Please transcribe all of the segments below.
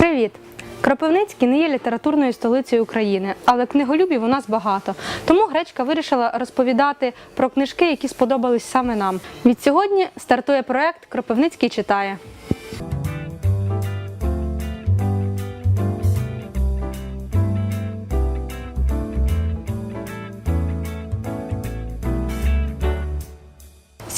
Привіт! Кропивницький не є літературною столицею України, але книголюбів у нас багато. Тому гречка вирішила розповідати про книжки, які сподобались саме нам. Від сьогодні стартує проект Кропивницький читає.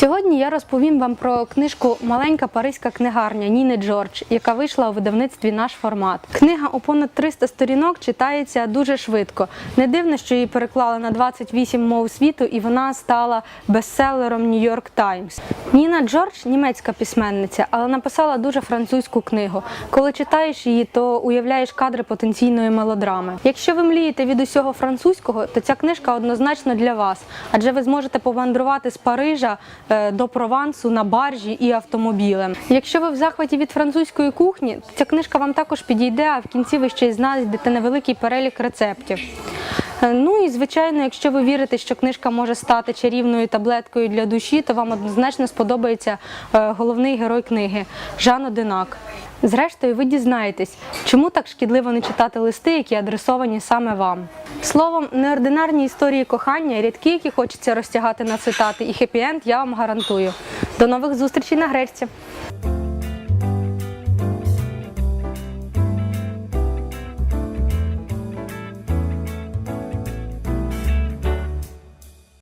Сьогодні я розповім вам про книжку Маленька паризька книгарня Ніни Джордж, яка вийшла у видавництві наш формат. Книга у понад 300 сторінок читається дуже швидко. Не дивно, що її переклали на 28 мов світу, і вона стала бестселером York Times. Ніна Джордж німецька письменниця, але написала дуже французьку книгу. Коли читаєш її, то уявляєш кадри потенційної мелодрами. Якщо ви млієте від усього французького, то ця книжка однозначно для вас, адже ви зможете помандрувати з Парижа до Провансу на баржі і автомобілем. Якщо ви в захваті від французької кухні, ця книжка вам також підійде, а в кінці ви ще й знайдете невеликий перелік рецептів. Е, Ну і звичайно, якщо ви вірите, що книжка може стати чарівною таблеткою для душі, то вам однозначно сподобається е, головний герой книги Жан Одинак. Зрештою, ви дізнаєтесь, чому так шкідливо не читати листи, які адресовані саме вам. Словом, неординарні історії кохання, рядки, які хочеться розтягати на цитати, і хеппі-енд я вам гарантую. До нових зустрічей на гречці!